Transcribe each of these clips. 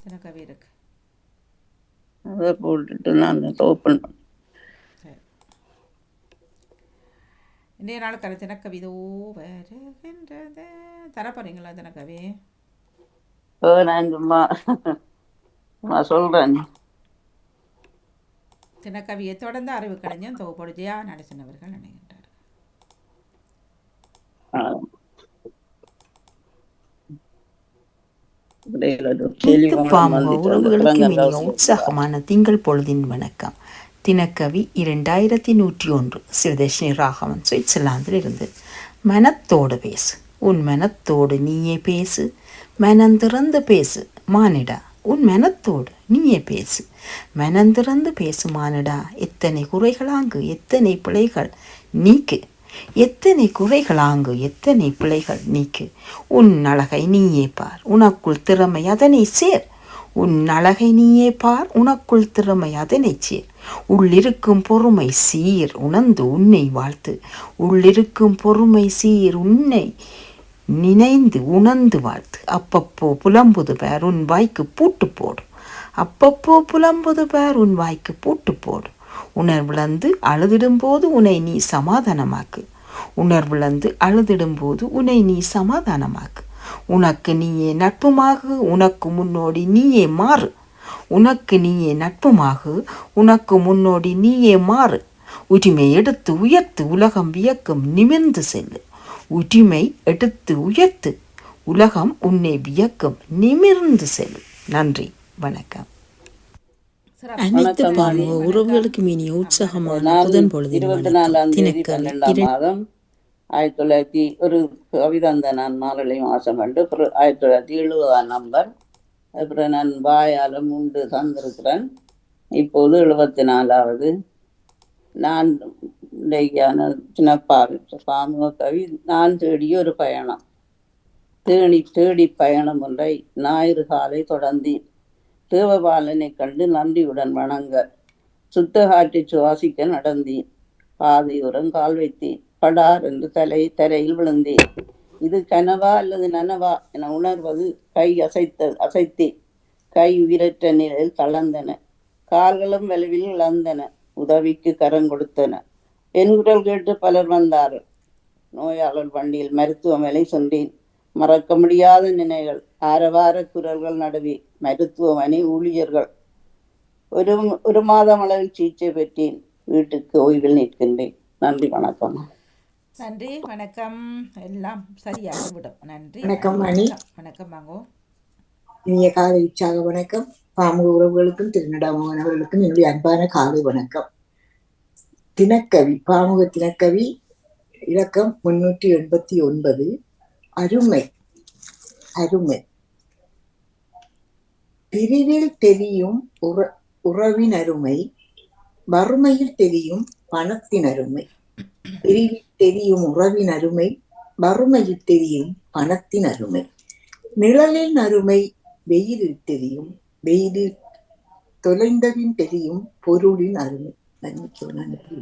தினக்கவி இருக்கு அதை போட்டுட்டு நான் ஓப்பன் இன்றைய நாள் கரு தினக்கவிதோ வருகின்றது. தரப்போறீங்களா தினக்கவி? நான் சும்மா நான் சொல்கிறேன் தினக்கவியை தொடர்ந்து அறிவு கலைஞன் நடேசன் அவர்கள் நினைக்கின்றார் உற்சாகமான திங்கள் பொழுதின் வணக்கம். தினக்கவி இரண்டாயிரத்தி நூற்றி ஒன்று சிவதர்ஷினி ராகவன் சுவிட்சர்லாந்தில் இருந்து. மனத்தோடு பேசு உன் மனத்தோடு நீயே பேசு. மனந்திறந்து பேசு மானிடா உன் மனத்தோடு நீயே பேசு. மனந்திறந்து பேசு மானிடா எத்தனை குறைகளாங்கு எத்தனை பிழைகள். நீக்கு எத்தனை குறைகளாங்கு எத்தனை பிழைகள் நீக்கு? உன் அழகை நீயே பார் உனக்குள் திறமை அதனை சேர். உன் அழகை நீயே பார் உனக்குள் திறமை அதனை சேர். உள்ளிருக்கும் பொறுமை சீர் உணர்ந்து உன்னை வாழ்த்து. உள்ளிருக்கும் பொறுமை சீர் உன்னை நினைந்து உணர்ந்து வாழ்த்து. அப்பப்போ புலம்புது பேர் உன் வாய்க்கு பூட்டு போடும். அப்பப்போ புலம்புது பேர் உன் வாய்க்கு பூட்டு போடும். உணர்விழந்து அழுதிடும்போது உன்னை நீ சமாதானமாக்கு. உணர்விழந்து அழுதிடும்போது உன்னை நீ சமாதானமாக்கு. உனக்கு நீயே நட்புமாகு உனக்கு முன்னோடி நீயே மாறு. உனக்கு நீயே நட்புமாகு உனக்கு முன்னோடி நீயே மாறு. உரிமை எடுத்து உயர்த்து உலகம் வியக்கும் நிமிர்ந்து செல்லு. உரிமை எடுத்து உயர்த்து உலகம் உன்னை வியக்கும் நிமிர்ந்து செல்லு. நன்றி வணக்கம். அனைத்து பால்வ உறவுகளுக்கு இனிய உற்சாகமான புதன் பொழுதின் இருபத்தி நாலாம் தேதி பன்னெண்டாம் மாதம் ஆயிரத்தி தொள்ளாயிரத்தி ஒரு கவிதை அந்த நான் மாரளி மாதம் கண்டு ஆயிரத்தி தொள்ளாயிரத்தி எழுபதாம் நம்பர். அப்புறம் நான் வாயாலும் உண்டு தந்திருக்கிறேன். இப்போது எழுபத்தி நாலாவது. நான் இன்றைக்கான சின்ன பாமுக கவி நான் தேடிய ஒரு பயணம். தேடி தேடி பயணம் ஒன்றை ஞாயிறு காலை தொடர்ந்தேன். தேவபாலனை கண்டு நன்றியுடன் வணங்க. சுத்த காற்றை சுவாசிக்க நடந்தேன். பாதையோரம் கால் வைத்தேன். படார் என்று தலை தரையில் விழுந்தேன். இது கனவா அல்லது நனவா என உணர்வது கை அசைத்த அசைத்தேன். கை உயிரற்ற நிலையில் தளர்ந்தன கால்களும் வலுவில் இழந்தன. உதவிக்கு கரம் கொடுத்தன. என் குரல் கேட்டு பலர் வந்தார்கள். நோயாளர் வண்டியில் மருத்துவமனை சென்றேன். மறக்க முடியாத நினைவுகள் ஆரவார குரல்கள் நடுவே மருத்துவமனை ஊழியர்கள். ஒரு ஒரு மாதம் அளவில் சிகிச்சை பெற்றேன். வீட்டுக்கு ஓய்வில் நிற்கின்றேன். நன்றி வணக்கம். நன்றி வணக்கம். எல்லாம் சரியாக விடும். நன்றி. வணக்கம், மணி. வணக்கம் வாங்கோ இனிய காலை உற்சாக வணக்கம். பாம்பு உறவுகளுக்கும் திருநடாமோகன் அவர்களுக்கும் என்னுடைய அன்பான காலை வணக்கம். தினக்கவி பாமுக தினக்கவி இலக்கம் முன்னூற்றி எண்பத்தி ஒன்பது. அருமை அருமை. பிரிவில் தெரியும் உற உறவின் அருமை வறுமையில் தெரியும் பணத்தின் அருமை. பிரிவில் தெரியும் உறவின் அருமை வறுமையில் தெரியும் பணத்தின் அருமை. நிழலின் அருமை வெயிலில் தெரியும் வெயிலில் தொலைந்ததின் தெரியும் பொருளின் அருமை. மன்னிக்கவும் நான் எப்படி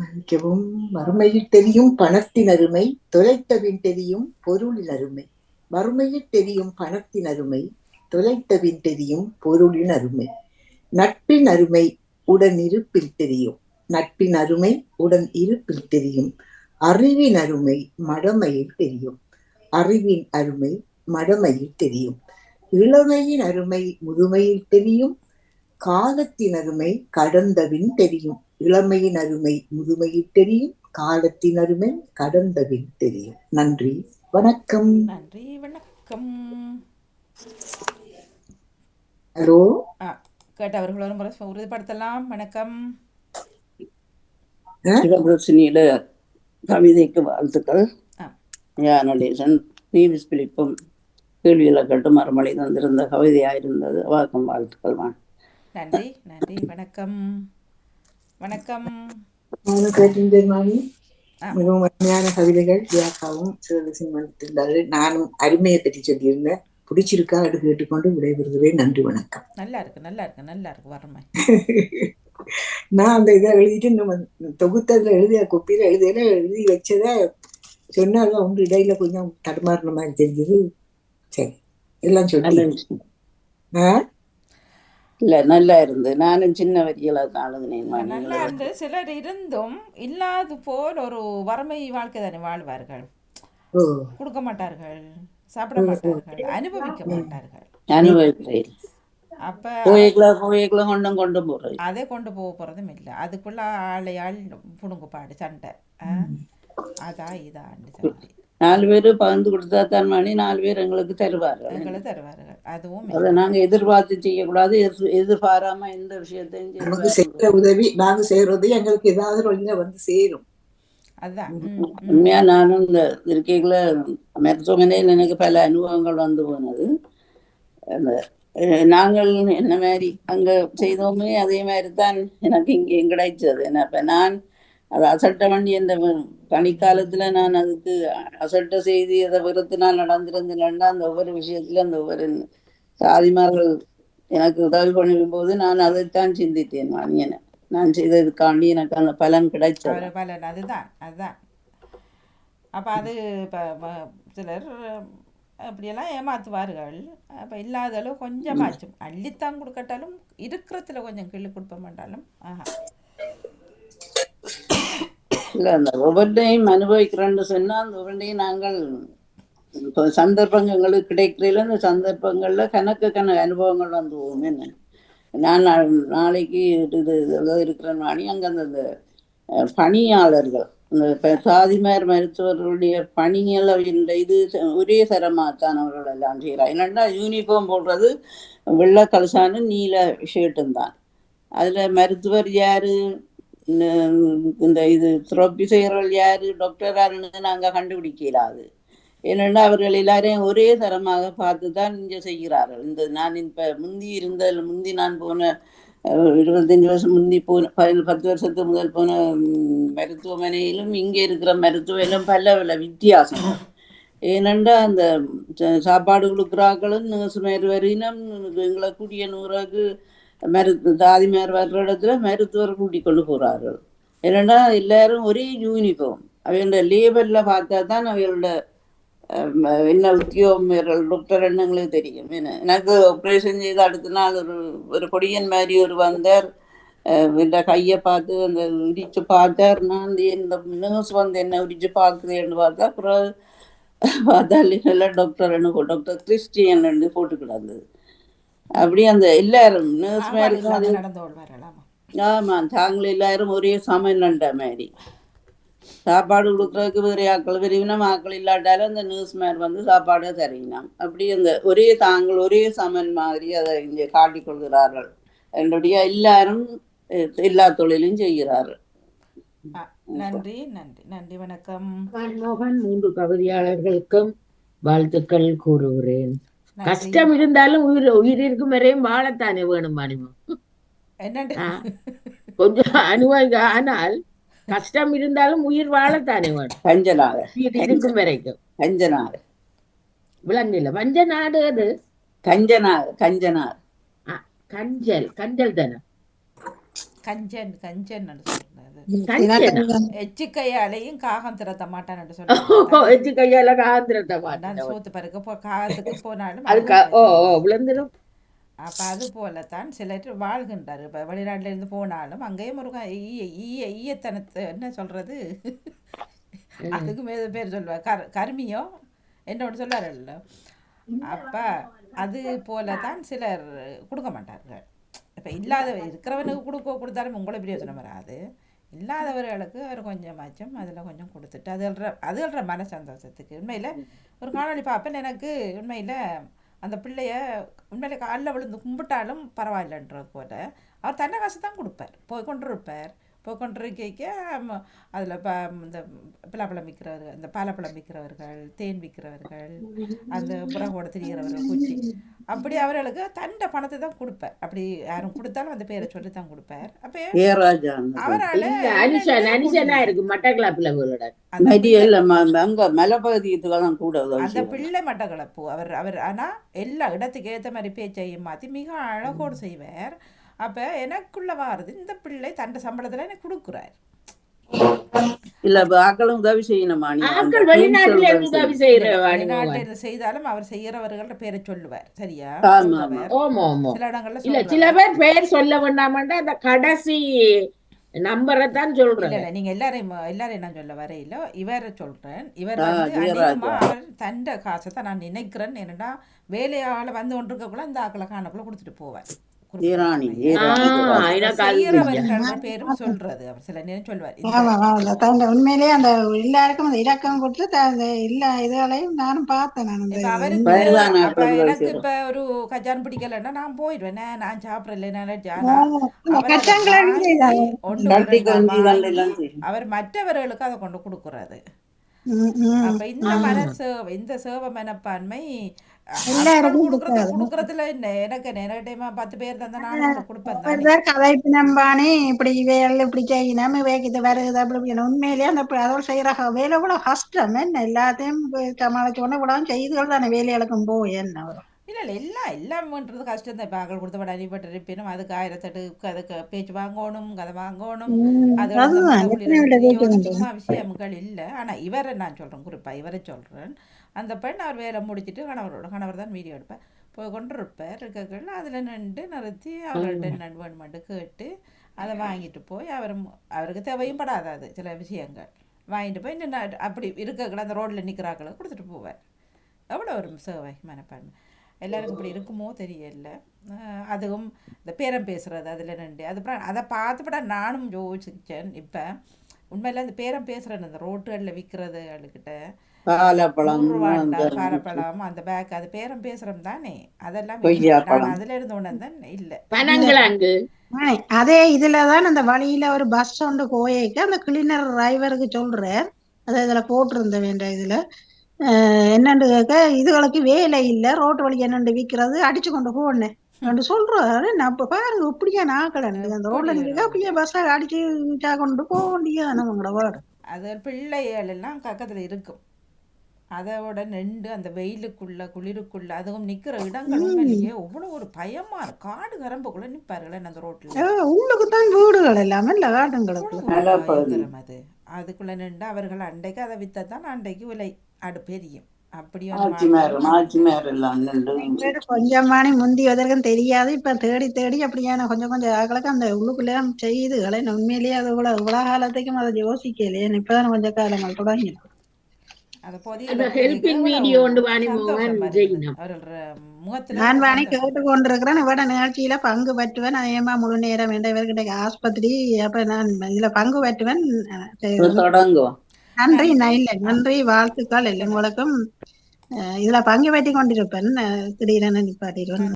மன்னிக்கவும் வறுமையில் தெரியும் பணத்தின் அருமை தொலைத்தவின் தெரியும் பொருளின் அருமை. வறுமையில் தெரியும் பணத்தின் அருமை தொலைத்தவின் தெரியும் பொருளின் அருமை. நட்பின் அருமை உடன் இருப்பில் தெரியும். நட்பின் அருமை உடன் இருப்பில் தெரியும். அறிவின் அருமை மடமையில் தெரியும். அறிவின் அருமை மடமையில் தெரியும். இளமையின் அருமை முதுமையில் தெரியும். காலத்தின் அருமை கடந்தவின் தெரியும். இளமையின் அருமை முதுமையில் தெரியும் காலத்தின் அருமை கடந்தபின் தெரியும். நன்றி வணக்கம். நன்றி வணக்கம். ஹலோ? கேட்டவர்கள் ஒரு முறை உறுதிப்படுத்தலாம். வணக்கம். சிவபிரசனியில கவிதைக்கு வாழ்த்துக்கள். ஞானடேசன் நீவிஸ் பிலிப்பும் கேள்விகளை கட்டு மறுமொழி தந்திருந்த கவிதையாயிருந்தது. அவாக்கும் வாழ்த்துக்கள் வாங்க நன்றி நன்றி வணக்கம். வணக்கம். மிகவும் அருமையான கவிதைகள் வியாக்காவும் சிவகசின் மன்னித்திருந்தார்கள் நானும் அருமையை பற்றி சொல்லியிருந்தேன். பிடிச்சிருக்கா அது கேட்டுக்கொண்டு விடைபெறுகிறேன். நன்றி வணக்கம். நல்லா இருக்கு நல்லா இருக்கு நல்லா இருக்கு வறுமை நான் அந்த இதை எழுதிட்டு நம்ம தொகுத்ததுல எழுதிய கொப்பியில எழுதியில எழுதி வச்சத சொன்னாலும் அவங்க இடையில கொஞ்சம் தடுமாறின மாதிரி தெரிஞ்சது. சரி எல்லாம் விஷயம். ஆ? இல்ல நல்லா இருந்து. நானும் சின்ன வரிகளை தான் அழுதுனேன் நல்லா இருந்து. சிலர் இருந்தும் இல்லாது போல் ஒரு வறுமை வாழ்க்கை தானே வாழ்வார்கள். கொடுக்க மாட்டார்கள் சாப்பிட மாட்டார்கள் அனுபவிக்க மாட்டார்கள். அனுபவிக்கிறேன் அப்ப கோயிலுக்குள்ள கொண்டும் கொண்டு போறது. அதை கொண்டு போக போறதும் இல்லை. அதுக்குள்ள ஆளை ஆள் புடுங்குப்பாடு சண்டை. ஆ? அதா இதான்னு சொல்லி நாலு பேர் பகிர்ந்து கொடுத்தா தான் மணி நாலு பேர் எங்களுக்கு தருவார்கள் எங்களை தருவார்கள் அதுவும் அதை இல்லை. நாங்க எதிர்பார்த்து செய்யக்கூடாது எதிர்- எதிர்பாராம எந்த விஷயத்தையும் நமக்கு. செய்யற உதவி நாங்க செய்யறது எங்களுக்கு ஏதாவது ஒழுங்கா வந்து சேரும் அதுதான். உண்மையா நானும் இந்த இருக்கைகள மருத்துவமனையில் எனக்கு பல அனுபவங்கள் வந்து போனது அந்த நாங்கள் என்ன மாதிரி அங்க செய்தோமே அதே மாதிரி தான் எனக்கு இங்கே கிடைச்சது என்ன இப்ப நான் அது அசட்ட வண்டி என்ற பனிக்காலத்துல நான் அதுக்கு அசட்ட செய்தி அதை வெறுத்து நான் நடந்திருந்தேன்னா அந்த ஒவ்வொரு விஷயத்துல அந்த ஒவ்வொரு சாதிமார்கள் எனக்கு உதவி பண்ணும் போது நான் அதைத்தான் சிந்தித்தேன் மணியனை நான் செய்ததுக்காண்டி எனக்கு அந்த பலன் கிடைச்சது. பலன். அதுதான் அதுதான். அப்போ அது இப்போ சிலர் அப்படியெல்லாம் ஏமாத்துவார்கள். அப்போ இல்லாத அளவு கொஞ்சமாச்சும். அள்ளித்தான் கொடுக்கட்டாலும் இருக்கிறதுல கொஞ்சம் கிள்ளி கொடுப்ப மாட்டாலும் ஆஹா. இல்ல அந்த ஒவ்வொன்றையும் அனுபவிக்கிறோன்னு சொன்னா அந்த ஒவ்வொன்றையும் நாங்கள் இப்போ சந்தர்ப்பங்களுக்கு கிடைக்கிறதுல அந்த சந்தர்ப்பங்கள்ல கணக்கு கணக்கு அனுபவங்கள் வந்து என்ன? நான் நாளைக்கு இது ஏதோ இருக்கிறேன் வாணி அங்க அந்த பணியாளர்கள் இந்த சாதிமார் மருத்துவர்களுடைய பணிகள் இந்த இது ஒரே தரமாகத்தான் அவர்கள் எல்லாம் செய்கிறார் என்னென்னா யூனிஃபார்ம் போடுறது வெள்ளை கலசானும் நீல ஷர்ட்டும் தான். அதில் மருத்துவர் யாரு? இந்த- இது துரோப்பி செய்கிறவள் யாரு? டாக்டர் நாங்கள் நாங்க கண்டுபிடிக்கலாது. ஏனென்றால் அவர்கள் எல்லாரையும் ஒரே தரமாக பார்த்து தான் இங்கே செய்கிறார்கள். இந்த நான் இப்போ முந்தி இருந்த முந்தி நான் போன இருபத்தஞ்சு வருஷம் முந்தி போன பதின- பத்து வருஷத்துக்கு முதல் போன மருத்துவமனையிலும் இங்கே இருக்கிற மருத்துவமனையிலும் பல பல வித்தியாசம். ஏனென்றா அந்த சாப்பாடு கொடுக்குறாக்களும் நர்சுமார் வரையினம் எங்களை கூடிய நூறாக்கு மருத்து தாதிமார் வர்ற இடத்துல மருத்துவர் கூட்டிக் கொண்டு போகிறார்கள் ஏன்னா எல்லாரும் ஒரே யூனிஃபார்ம் அவையோட லேபர்ல பார்த்தா தான் அவையோட என்ன உத்தியோகம் டாக்டர் என்னங்களுக்கு தெரியும். என்ன எனக்கு ஆப்ரேஷன் செய்து அடுத்த நாள் ஒரு ஒரு கொடியன் மாதிரி ஒரு வந்தார். அஹ், இந்த கையை பார்த்து அந்த உரிச்சு பார்த்தார். நான் இந்த நியூஸ் வந்து என்ன உரிச்சு பார்க்குதுன்னு பார்த்தா அப்புறம் பார்த்தா இல்லை டாக்டர் என்ன டாக்டர் கிறிஸ்டியன் போட்டு கிடந்தது. அப்படி அந்த எல்லாரும் நர்ஸ் மாதிரி ஆமா. தாங்கள் எல்லாரும் ஒரே சமநண்ட மாதிரி. சாப்பாடு கொடுக்கறதுக்கு வேறு ஆக்கள் விரிவினம் ஆக்கள் இல்லாட்டாலும் அந்த நியூஸ்மேன் வந்து சாப்பாடு தருவினம் அப்படி அந்த ஒரே தாங்கள் ஒரே சமன் மாதிரி அதை இங்கே காட்டிக் கொள்கிறார்கள். என்னுடைய எல்லாரும் எல்லா தொழிலும் செய்கிறார்கள். நன்றி நன்றி நன்றி வணக்கம். மோகன் மூன்று கவிதையாளர்களுக்கும் வாழ்த்துக்கள் கூறுகிறேன். கஷ்டம் இருந்தாலும் உயிர் உயிர் இருக்கும் வரையும் வாழத்தானே வேணும் மணிமா. என்னண்டு? ஆ. கொஞ்சம் அனுபவிக்க ஆனால் கஷ்டம் இருந்தாலும் உயிர் வாழத்தானே வேணும். உயிர் இருக்கும் வரைக்கும். கஞ்சனாக விலங்கில வஞ்ச நாடு அது கஞ்சனாக. கஞ்சனாக கஞ்சல். கஞ்சல் தானே? கஞ்சன் கஞ்சன் சொல்றது கஞ்சல் எச்சிக்கையாலையும் காகம் திறத்த மாட்டான்னு ஓ, சொல்லுவாங்க வச்சு கையால காந்திரத்தை நான் மாட்டேன். சோத்து பருக்க போ காகத்துக்கு போனாலும் ஓ விழுந்துடும் அப்போ அது போலத்தான் சிலர் வாழ்கின்றார். இப்போ வெளிநாட்டுல இருந்து போனாலும் அங்கேயும் ஒரு க- ஈய ஈய ஈயத்தனத்தை என்ன சொல்றது? அதுக்கு மேல பேர் சொல்லுவார். கர் கருமியோ? என்னோட சொல்லாரல்ல அப்போ அது போல தான் சிலர் கொடுக்க மாட்டார்கள். இப்போ இல்லாத இருக்கிறவனுக்கு கொடுக்க கொடுத்தாலும் உங்களை பிரயோஜனம் வராது. இல்லாதவர்களுக்கு அவர் கொஞ்சமாச்சும் அதில் கொஞ்சம் கொடுத்துட்டு அதுல்ற அதுல்ற மன சந்தோஷத்துக்கு உண்மையில் ஒரு காணொளி பார்ப்பேன் எனக்கு உண்மையில் அந்த பிள்ளைய உண்மையில காலில் விழுந்து கும்பிட்டாலும் பரவாயில்லன்றது போல. அவர் தன்னை காசு தான் கொடுப்பார் போய் கொண்டு இருப்பார் போய் கொண்டு இருக்க அதில் ப இந்த பலாப்பழம் விற்கிறவர்கள் இந்த பாலப்பழம் விற்கிறவர்கள் தேன் விற்கிறவர்கள் அந்த புறகோட திரிகிறவர்கள் குச்சி. அப்படி அவர்களுக்கு தண்ட பணத்தை தான் கொடுப்பார். அப்படி யாரும் கொடுத்தாலும் அந்த பேரை சொல்லி தான் கொடுப்பார். அப்போ அவரால் அந்த. பிள்ளை மட்டக்களப்பு அவர் அவர் ஆனால் எல்லா இடத்துக்கு ஏற்ற மாதிரி பேச்சையும் மாற்றி மிக அழகோடு செய்வார். அப்போ எனக்குள்ள வாரது இந்த பிள்ளை தண்ட சம்பளத்தில் எனக்கு கொடுக்குறார். இல்ல ஆக்களும் உதவி செய்யணுமா? அந்த வெளிநாட்டுல செய்தாலும் அவர் செய்யறவர்கள பேரை சொல்லுவார் சரியா? சில இடங்கள்ல இல்ல. சில பேர் பெயர் சொல்ல வேண்டாமண்டா அந்த கடைசி நம்பரை தான் சொல்றேன். இல்ல நீங்க எல்லாரையும் எல்லாரையும் நான் சொல்ல வரையில இவரை சொல்றேன். இவர் வந்து. அதிகமா அவர் தண்ட காசை தான் நான் நினைக்கிறேன் என்னடா வேலையால வந்து கொண்டிருக்கக்குள்ள இந்த ஆக்களை காணக்குள்ள கொடுத்துட்டு போவார். உண்மையிலேயே அந்த எல்லாருக்கும் அந்த இலக்கம் கொடுத்து த- அந்த எல்லா இதுகளையும் நானும் பார்த்தேன் நான் எனக்கு. இப்ப ஒரு கஜான் பிடிக்கலன்னா நான் போயிடுவேன். நான் நான் சாப்பிடல அவர் மற்றவர்களுக்கு அதை கொண்டு கொடுக்கறது. அப்ப இந்த மனசு இந்த சேவ மனப்பான்மை. கொடுக்கறதுல என்ன? எனக்கு எனக்கு டைமா பத்து பேர் தந்தா நானும் கொடுப்பேன் கதைப்பு நம்பானே இப்படி வேலை இப்படி செய்யணும் வேக்கிது வருது அப்படி உண்மையிலேயே அந்த அதோட செய்யற வேலை கூட கஷ்டம் என்ன? எல்லாத்தையும் போய் சமாளிச்சு கொண்டு இவ்வளவு செய்துகள் தானே வேலைகளுக்கும் போய் என்ன வரும் இல்ல இல்ல எல்லாம் எல்லாம்ன்றது கஷ்டம் தான். இப்போ ஆக்கள் கொடுத்த அடிபட்டு இருப்பினும் அதுக்கு ஆயிரத்தெட்டு அதுக்கு பேச்சு வாங்கணும் கதை வாங்கணும். அது விஷயங்கள் இல்லை. ஆனா இவரை நான் சொல்றேன் குறிப்பா இவரை சொல்றேன். அந்த பெண் அவர் வேலை முடிச்சிட்டு கணவரோட கணவர் தான் வீடியோ எடுப்பார் போய் கொண்டு இருப்பார் இருக்கக்குள்ள அதில் நின்று நிறுத்தி என்ன வேணுமெண்டு கேட்டு அதை வாங்கிட்டு போய் அவர் அவருக்கு தேவையும் படாது அது சில விஷயங்கள். வாங்கிட்டு போய் நின்று அப்படி இருக்கக்குள்ள அந்த ரோட்டில் நிற்கிறாக்களை கொடுத்துட்டு போவார். எவ்வளோ ஒரு சேவை மனப்பான்மை. எல்லாருக்கும் இப்படி இருக்குமோ தெரியல. அதுவும் இந்த பேரம் பேசுறது அதில் நின்று. அது அதை பார்த்துப்பட நானும் யோசிச்சேன் இப்போ. உண்மையில இந்த பேரம் பேசுகிறேன் இந்த ரோட்டுகளில் விற்கிறது ஆளுக்கிட்ட அந்த பேக் அது பேரம் பேசுகிறோம் தானே? அதெல்லாம் அதில் இருந்து உணர்ந்தேன் இல்லை. அதே இதுலதான் அந்த வழியில ஒரு பஸ் ஒன்று போயிக்கு அந்த கிளீனர் டிரைவருக்கு சொல்றார் அது இதுல போட்டிருந்த வேண்டிய இதுல. என்னன்னு கேட்க இதுகளுக்கு வேலை இல்ல ரோட்டு வழி என்னண்டு விக்கிறது அடிச்சு கொண்டு போனேன். ரெண்டு சொல்றாரு நான் இப்ப பாருங்க இப்படியா நாக்கள் அந்த ரோட்ல நிக்க அப்படியே பஸ்ஸ அடிச்சு கொண்டு போக வேண்டியது நம்மளோட வார்டு அது பிள்ளைகள் எல்லாம் பக்கத்தில் இருக்கும். அதோட நின்று அந்த வெயிலுக்குள்ள குளிருக்குள்ள அதுவும் நிக்கிற இடங்கள் உண்மையிலேயே அவ்வளோ ஒரு பயமா இருக்கு. காடு கரம்புக்குள்ள நிப்பாருங்களேன் அந்த ரோட்ல. உள்ளுக்கு தான் வீடுகள் எல்லாமே இல்ல. பயங்கரம் அது. அதுக்குள்ள நின்று அவர்கள் அண்டைக்கு அதை வித்ததான் அண்டைக்கு விலை அடு பெரியும். நின்று. கொஞ்சமானி முந்தி வதற்கும் தெரியாது இப்ப தேடி தேடி அப்படியான கொஞ்சம் கொஞ்சம் ஆக்களுக்கு அந்த உள்ளுக்குள்ளே செய்துகளை உண்மையிலேயே அது இவ்வளவு இவ்வளவு காலத்துக்கும் அதை யோசிக்கலையே. இப்பதான் கொஞ்சம் காலங்கள் தொடங்கி நான் வாணி. கேட்டு கொண்டிருக்கிறேன் இவட நிகழ்ச்சியில பங்கு பற்றுவேன் அதேமா முழு நேரம் என்ற இவர்கிட்ட ஆஸ்பத்திரி அப்ப நான் இதுல பங்கு பற்றுவேன் நன்றி நான் இல்லை நன்றி வாழ்த்துக்கள் அஹ் இதுல பங்கு பற்றி கொண்டிருப்பேன் திடீரென நிப்பாட்டிடுவேன்